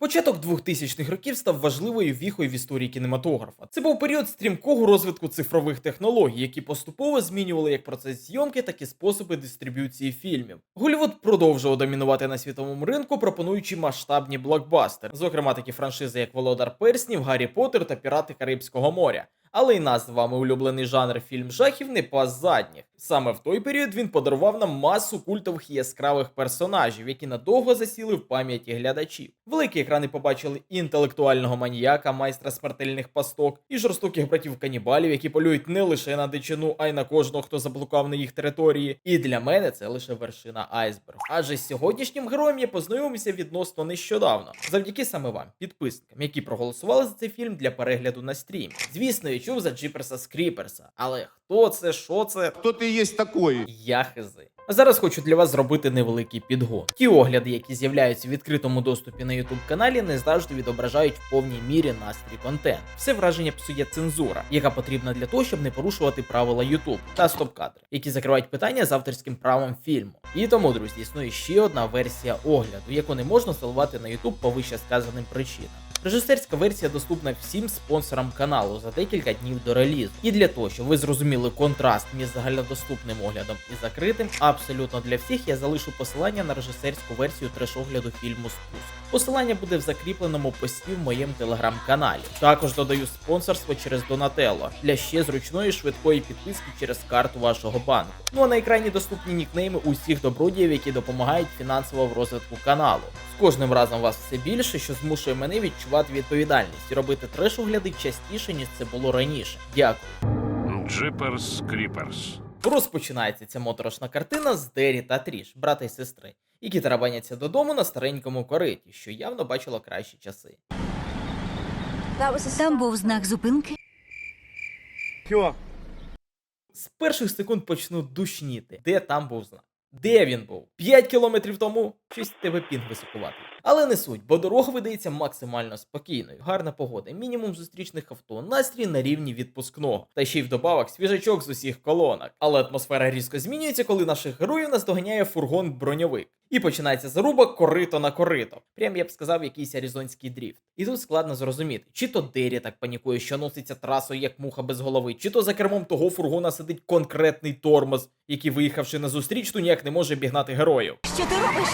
Початок 2000-х років став важливою віхою в історії кінематографа. Це був період стрімкого розвитку цифрових технологій, які поступово змінювали як процес зйомки, так і способи дистриб'юції фільмів. Голлівуд продовжував домінувати на світовому ринку, пропонуючи масштабні блокбастери, зокрема такі франшизи, як Володар Перснів, Гаррі Поттер та Пірати Карибського моря. Але й нас з вами улюблений жанр фільм жахів не пас задніх. Саме в той період він подарував нам масу культових і яскравих персонажів, які надовго засіли в пам'яті глядачів. Великі екрани побачили і інтелектуального маніяка, майстра смертельних пасток, і жорстоких братів канібалів, які полюють не лише на дичину, а й на кожного, хто заблукав на їх території. І для мене це лише вершина айсбергу. Адже з сьогоднішнім героєм я познайомився відносно нещодавно, завдяки саме вам, підписникам, які проголосували за цей фільм для перегляду на стрімі. Звісно, чув за Джіперса Скріперса, але хто це, що це? Кто ты есть такой? Я хизи. А зараз хочу для вас зробити невеликий підгон. Ті огляди, які з'являються в відкритому доступі на YouTube каналі, не завжди відображають в повній мірі настрій контент. Все враження псує цензура, яка потрібна для того, щоб не порушувати правила YouTube та стоп-кадри, які закривають питання з авторським правом фільму. І тому, друзі, існує ще одна версія огляду, яку не можна заливати на YouTube по вище сказаним причинам. Режисерська версія доступна всім спонсорам каналу за декілька днів до релізу. І для того, щоб ви зрозуміли контраст між загальнодоступним оглядом і закритим, абсолютно для всіх я залишу посилання на режисерську версію треш-огляду фільму Спуск. Посилання буде в закріпленому пості в моєму телеграм-каналі. Також додаю спонсорство через Donatello для ще зручної швидкої підписки через карту вашого банку. Ну а на екрані доступні нікнейми усіх добродіїв, які допомагають фінансово в розвитку каналу. З кожним разом вас все більше, що змушує мене відчувати відповідальність і робити треш-огляди частіше, ніж це було раніше. Дякую. Джиперс Кріперс. Розпочинається ця моторошна картина з Дері та Тріш, брата й сестри, які тарабаняться додому на старенькому кориті, що явно бачило кращі часи. Там був знак зупинки. З перших секунд почну душніти, де там був знак. Де він був? 5 кілометрів тому? Щось тебе пінг високуватий. Але не суть, бо дорога видається максимально спокійною, гарна погода, мінімум зустрічних авто, настрій на рівні відпускного. Та ще й вдобавок свіжачок з усіх колонок. Але атмосфера різко змінюється, коли наших героїв наздоганяє фургон броньовик. І починається заруба корито на корито. Прям я б сказав, якийсь аризонський дріфт. І тут складно зрозуміти, чи то Дері так панікує, що носиться трасою, як муха без голови, чи то за кермом того фургона сидить конкретний тормоз, який, виїхавши на зустрічну, ніяк не може обігнати героїв. Що ти робиш?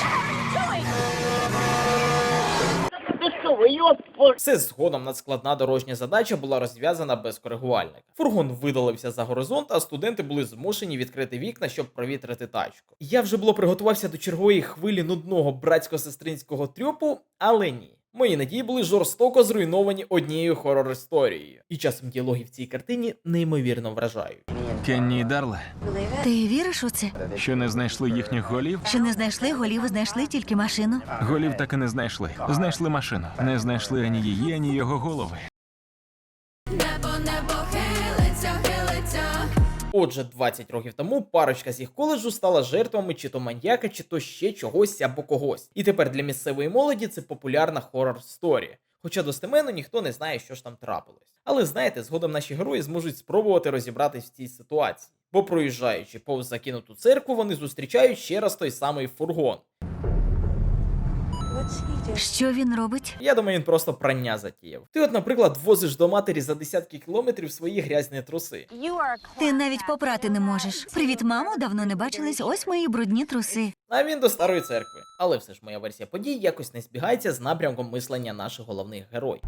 Все згодом надскладна дорожня задача була розв'язана без коригувальника. Фургон видалився за горизонт, а студенти були змушені відкрити вікна, щоб провітрити тачку. Я вже було приготувався до чергової хвилі нудного братсько-сестринського трюпу, але ні. Мої надії були жорстоко зруйновані однією хорор історією. І часом діалоги в цій картині неймовірно вражають. Кенні і Дарла, Ти віриш у це? що не знайшли їхніх голів? Що не знайшли голів, знайшли тільки машину. Голів так і не знайшли. Знайшли машину. Не знайшли ані її, ані його голови. Небо, небо хилиться, хилиться. Отже, 20 років тому парочка з їх коледжу стала жертвами чи то маньяка, чи то ще чогось або когось. І тепер для місцевої молоді це популярна хоррор сторі. Хоча достеменно ніхто не знає, що ж там трапилось. Але знаєте, згодом наші герої зможуть спробувати розібратись в цій ситуації. Бо проїжджаючи повз закинуту церкву, вони зустрічають ще раз той самий фургон. Що він робить? Я думаю, він просто прання затіяв. Ти, от, наприклад, возиш до матері за десятки кілометрів свої грязні труси. Ти навіть попрати не можеш. Привіт, мамо, давно не бачились. Ось мої брудні труси. А він до старої церкви. Але все ж моя версія подій якось не збігається з напрямком мислення наших головних героїв.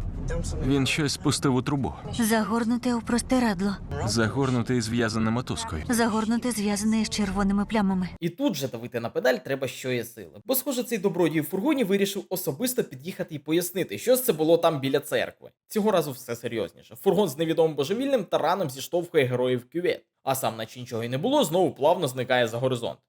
Він щось спустив у трубу, Загорнуте у простирадло. загорнутий зв'язаним мотузкою. Загорнуте зв'язане з червоними плямами. І тут же давити на педаль треба щої сили. Бо, схоже, цей добродій в фургоні вирішив особисто під'їхати і пояснити, що це було там біля церкви. Цього разу все серйозніше. Фургон з невідомим божевільним тараном зіштовхує героїв кювет. А сам, наче нічого й не було, знову плавно зникає за горизонт.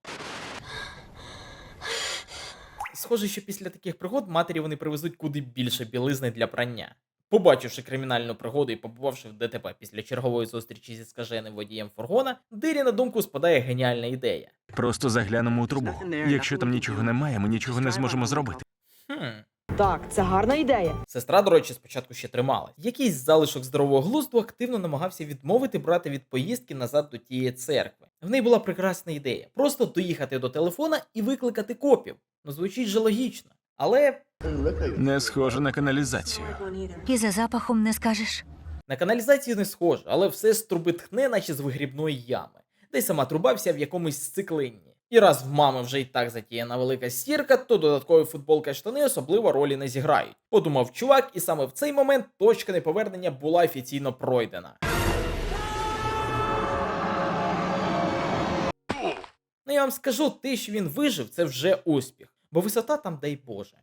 Схоже, що після таких пригод матері вони привезуть куди більше білизни для прання. Побачивши кримінальну пригоду і побувавши в ДТП після чергової зустрічі зі скаженим водієм фургона, Дирі на думку спадає геніальна ідея. Просто заглянемо у трубу. Якщо там нічого немає, ми нічого не зможемо зробити. Хм. Так, це гарна ідея. Сестра, до речі, спочатку ще трималась. Якийсь залишок здорового глузду активно намагався відмовити брати від поїздки назад до тієї церкви. В неї була прекрасна ідея: просто доїхати до телефона і викликати копів. Ну звучить же логічно. Але Не схоже на каналізацію. І за запахом не скажеш. На каналізацію не схоже, але все з труби тхне, наче з вигрібної ями, де й сама труба вся в якомусь сциклинні. І раз в мами вже й так затіяна велика стірка, то додаткові футболка штани особливо ролі не зіграють. Подумав чувак, і саме в цей момент точка неповернення була офіційно пройдена. Ну я вам скажу, те, що він вижив, це вже успіх, бо висота там дай Боже.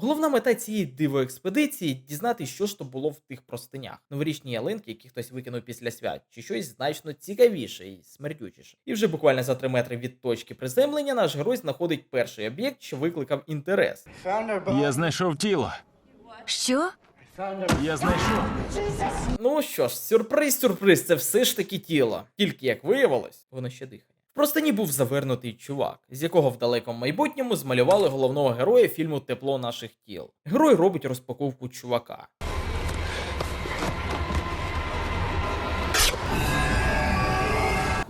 Головна мета цієї дивоекспедиції дізнатися, що ж то було в тих простинях. Новорічні ялинки, які хтось викинув після свят, чи щось значно цікавіше і смердючіше. І вже буквально за 3 метри від точки приземлення наш герой знаходить перший об'єкт, що викликав інтерес. Я знайшов тіло. Що? Я знайшов. Ну що ж, сюрприз, сюрприз, це все ж таки тіло. Тільки як виявилось, воно ще дихає. В простині був завернутий чувак, з якого в далекому майбутньому змалювали головного героя фільму Тепло наших тіл. Герой робить розпаковку чувака.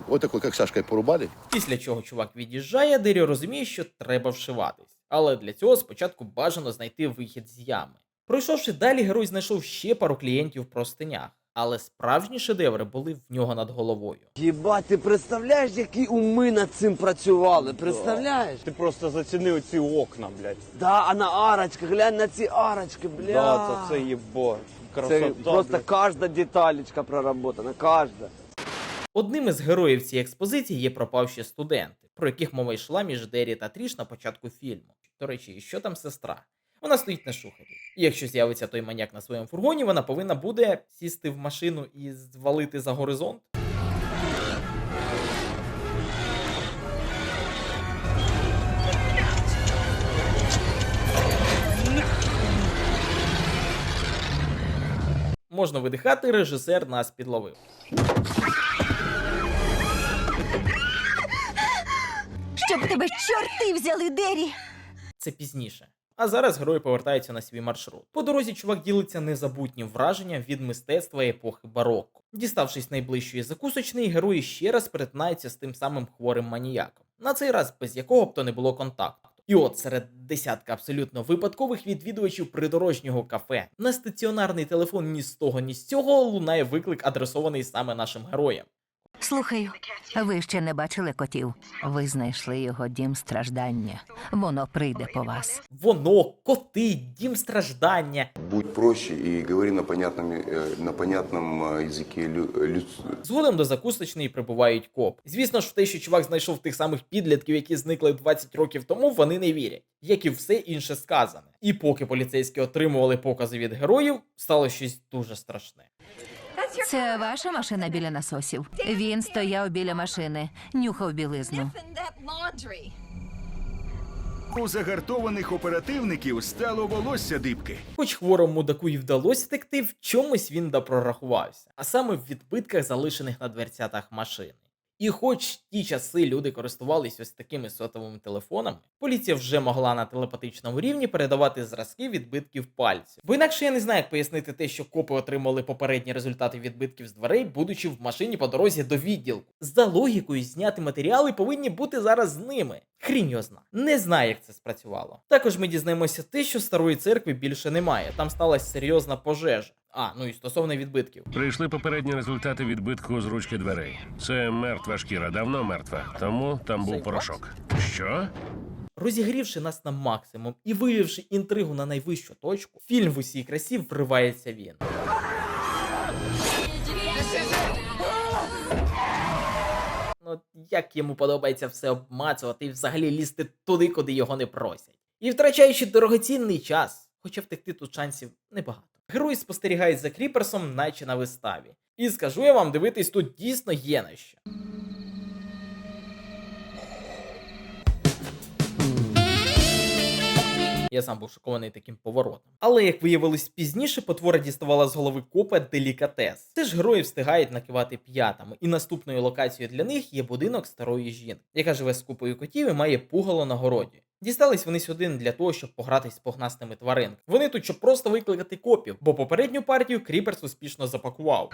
Вот такой, как Сашкой порубали. Після чого чувак від'їжджає, Дері розуміє, що треба вшиватись. Але для цього спочатку бажано знайти вихід з ями. Пройшовши далі, герой знайшов ще пару клієнтів в простинях, але справжні шедеври були в нього над головою. Єбать, ти представляєш, які уми над цим працювали? Представляєш? Ти просто зацінив ці окна, блядь. Да, а на арочках, глянь на ці арочки, бля. Да, це, це єбо. Красота, Це просто блядь. кожна деталечка проработана, кожна. Одним із героїв цієї експозиції є пропавші студенти, про яких мова йшла між Дері та Тріш на початку фільму. До речі, що там сестра? Вона стоїть на шухері. І якщо з'явиться той маняк на своєму фургоні, вона повинна буде сісти в машину і звалити за горизонт. Можна видихати, режисер нас підловив. Щоб тебе чорти взяли, Дері! Це пізніше. А зараз герой повертається на свій маршрут. По дорозі чувак ділиться незабутнім враженням від мистецтва епохи барокко. Діставшись найближчої закусочної, герої ще раз перетинаються з тим самим хворим маніяком, на цей раз без якого б то не було контакту. І от серед десятка абсолютно випадкових відвідувачів придорожнього кафе на стаціонарний телефон ні з того, ні з цього лунає виклик, адресований саме нашим героям. Слухаю. Ви ще не бачили котів. Ви знайшли його дім страждання. Воно прийде по вас. Воно, коти, дім страждання. Будь проще и говори на понятном, э, на понятном э, языке лю- людс- Згодом до закусочної прибувають коп. Звісно ж, в те, що чувак знайшов тих самих підлітків, які зникли 20 років тому, вони не вірять, як і все інше сказане. І поки поліцейські отримували покази від героїв, стало щось дуже страшне. Це ваша машина біля насосів. Він стояв біля машини, нюхав білизну. У загартованих оперативників стало волосся дибки. Хоч хворому мудаку і вдалося втекти, в чомусь він допрорахувався, а саме в відбитках, залишених на дверцятах машини. І хоч ті часи люди користувалися ось такими сотовими телефонами, поліція вже могла на телепатичному рівні передавати зразки відбитків пальців. Бо інакше я не знаю, як пояснити те, що копи отримали попередні результати відбитків з дверей, будучи в машині по дорозі до відділку. За логікою, зняти матеріали повинні бути зараз з ними. Хрінь його зна. Не знаю, як це спрацювало. Також ми дізнаємося те, що старої церкви більше немає. Там сталася серйозна пожежа. А, ну і стосовно відбитків. Прийшли попередні результати відбитку з ручки дверей. Це мертва шкіра, давно мертва. Тому там був порошок. Що? Розігрівши нас на максимум і вивівши інтригу на найвищу точку, фільм в усій красі вривається він. Ну, як йому подобається все обмацувати і взагалі лізти туди, куди його не просять. І втрачаючи дорогоцінний час, хоча втекти тут шансів небагато. Герої спостерігають за кріперсом, наче на виставі. І скажу я вам, дивитись тут дійсно є на що. Я сам був шокований таким поворотом. Але як виявилось пізніше, потвора діставала з голови копа делікатес. Теж герої встигають накивати п'ятами, і наступною локацією для них є будинок старої жінки, яка живе з купою котів і має пугало на городі. Дістались вони сюди не для того, щоб погратись з погнастими тваринками. Вони тут, щоб просто викликати копів, бо попередню партію Кріперс успішно запакував.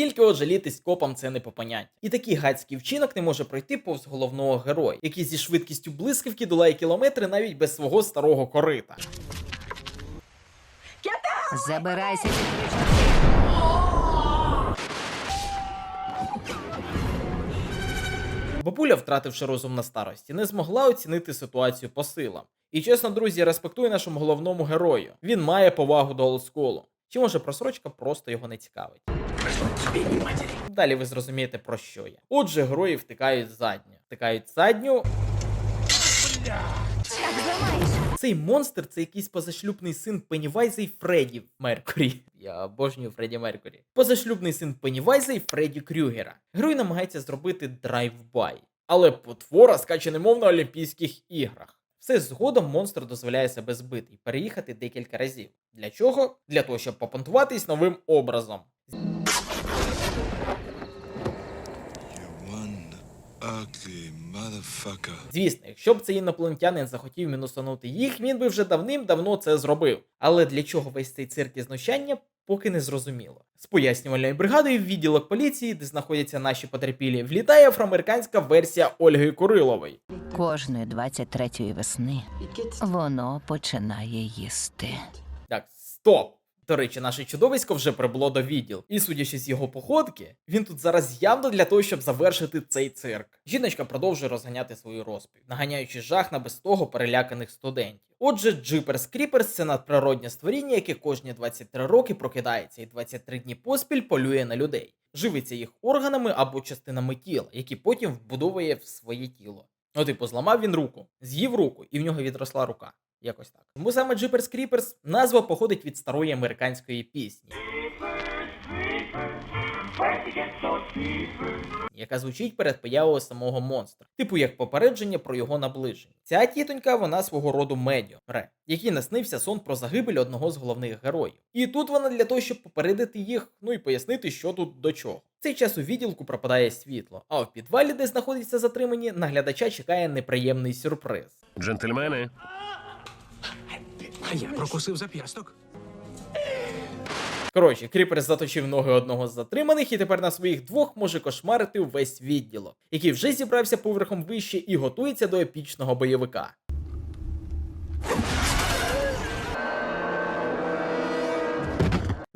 Тільки от жалітись копам це не по поняття. І такий гадський вчинок не може пройти повз головного героя, який зі швидкістю блискавки долає кілометри навіть без свого старого корита. Забирайся. Бабуля, втративши розум на старості, не змогла оцінити ситуацію по силам. І чесно, друзі, респектую нашому головному герою. Він має повагу до олдскулу. Чи може просрочка просто його не цікавить? Далі ви зрозумієте про що я. Отже, герої втикають задню. Втикають задню. Цей монстр це якийсь позашлюбний син Пеннівайза і Фредді Меркурі. Я обожнюю Фредді Меркурі. Позашлюбний син Пеннівайза і Фредді Крюгера. Герой намагається зробити драйв-бай. Але потвора скаче немов на Олімпійських іграх. Все згодом монстр дозволяє себе збити і переїхати декілька разів. Для чого? Для того, щоб попонтуватись новим образом. Звісно, якщо б цей інопланетянин захотів мінусанути їх, він би вже давним-давно це зробив. Але для чого весь цей цирк і знущання, поки не зрозуміло. З пояснювальною бригадою в відділок поліції, де знаходяться наші потерпілі, влітає афроамериканська версія Ольги Курилової. Кожної 23-ї весни воно починає їсти. Так, стоп! До речі, наше чудовисько вже прибуло до відділ, і судячи з його походки, він тут зараз явно для того, щоб завершити цей цирк. Жіночка продовжує розганяти свою розповідь, наганяючи жах на без того переляканих студентів. Отже, Джиперс Кріперс це надприроднє створіння, яке кожні 23 роки прокидається і 23 дні поспіль полює на людей, живиться їх органами або частинами тіла, які потім вбудовує в своє тіло. Ну, типу, зламав він руку, з'їв руку, і в нього відросла рука. Якось так. Тому саме Jeepers Creepers назва походить від старої американської пісні. Яка звучить перед появою самого монстра, типу як попередження про його наближення. Ця тітонька, вона свого роду медіо, ре, який наснився сон про загибель одного з головних героїв. І тут вона для того, щоб попередити їх, ну і пояснити, що тут до чого. В цей час у відділку пропадає світло, а в підвалі, де знаходяться затримані, наглядача чекає неприємний сюрприз. Джентльмени, Я прокусив зап'ясток. Коротше, Кріпер заточив ноги одного з затриманих і тепер на своїх двох може кошмарити весь відділок, який вже зібрався поверхом вище і готується до епічного бойовика.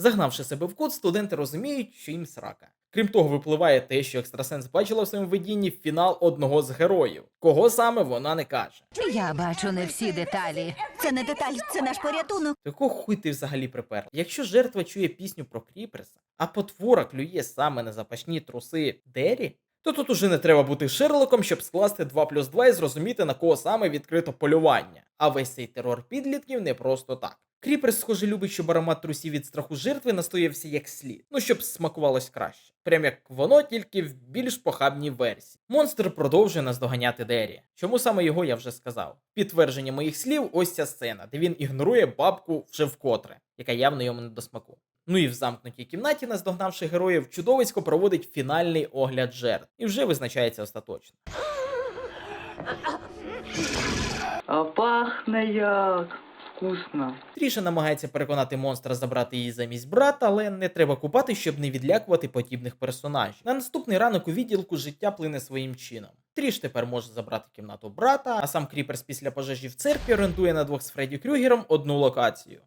Загнавши себе в кут, студенти розуміють, що їм срака. Крім того, випливає те, що екстрасенс бачила в своєму видінні фінал одного з героїв. Кого саме вона не каже. Я бачу не всі деталі. Це не деталь, це наш порятунок. Такого хуй ти взагалі припер? Якщо жертва чує пісню про Кріперса, а потвора клює саме на запашні труси Дері, то тут уже не треба бути Шерлоком, щоб скласти 2 плюс 2 і зрозуміти, на кого саме відкрито полювання. А весь цей терор підлітків не просто так. Кріперс, схоже, любить, щоб аромат трусів від страху жертви настоявся як слід, ну щоб смакувалось краще. Прям як воно, тільки в більш похабній версії. Монстр продовжує наздоганяти Дері. Чому саме його я вже сказав? Підтвердження моїх слів, ось ця сцена, де він ігнорує бабку вже вкотре, яка явно йому не до смаку. Ну і в замкнутій кімнаті, наздогнавши героїв, чудовисько проводить фінальний огляд жертв і вже визначається остаточно. А пахне як вкусно. Тріша намагається переконати монстра забрати її замість брата, але не треба купати, щоб не відлякувати подібних персонажів. На наступний ранок у відділку життя плине своїм чином. Тріш тепер може забрати кімнату брата, а сам Кріперс після пожежі в церкві орендує на двох з Фредді Крюгером одну локацію.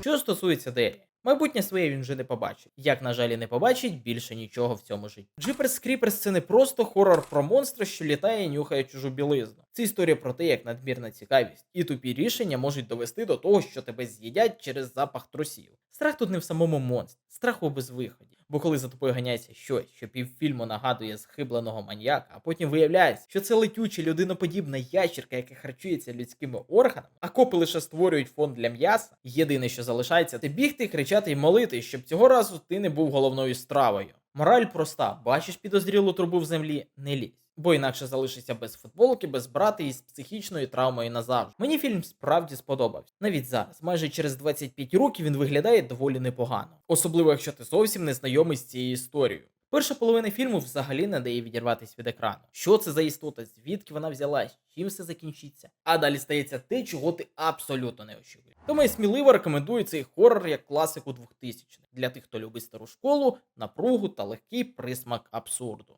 Що стосується Делі, майбутнє своє він вже не побачить. Як, на жаль, і не побачить більше нічого в цьому житті. Джиперс Кріперс це не просто хорор про монстра, що літає і нюхає чужу білизну. Це історія про те, як надмірна цікавість і тупі рішення можуть довести до того, що тебе з'їдять через запах трусів. Страх тут не в самому монстрі, страх у безвиході. Бо коли за тобою ганяється щось, що півфільму нагадує схибленого маньяка, а потім виявляється, що це летюча людиноподібна ящерка, яка харчується людськими органами, а копи лише створюють фон для м'яса. Єдине, що залишається, це бігти, кричати і молити, щоб цього разу ти не був головною стравою. Мораль проста: бачиш підозрілу трубу в землі, не лізь. Бо інакше залишишся без футболки, без брата і з психічною травмою назавжди. Мені фільм справді сподобався. Навіть зараз, майже через 25 років, він виглядає доволі непогано, особливо якщо ти зовсім не знайомий з цією історією. Перша половина фільму взагалі не дає відірватися від екрану. Що це за істота, звідки вона взялась, чим все закінчиться. А далі стається те, чого ти абсолютно не очікуєш. Тому я сміливо рекомендую цей хорор як класику 2000-х для тих, хто любить стару школу, напругу та легкий присмак абсурду.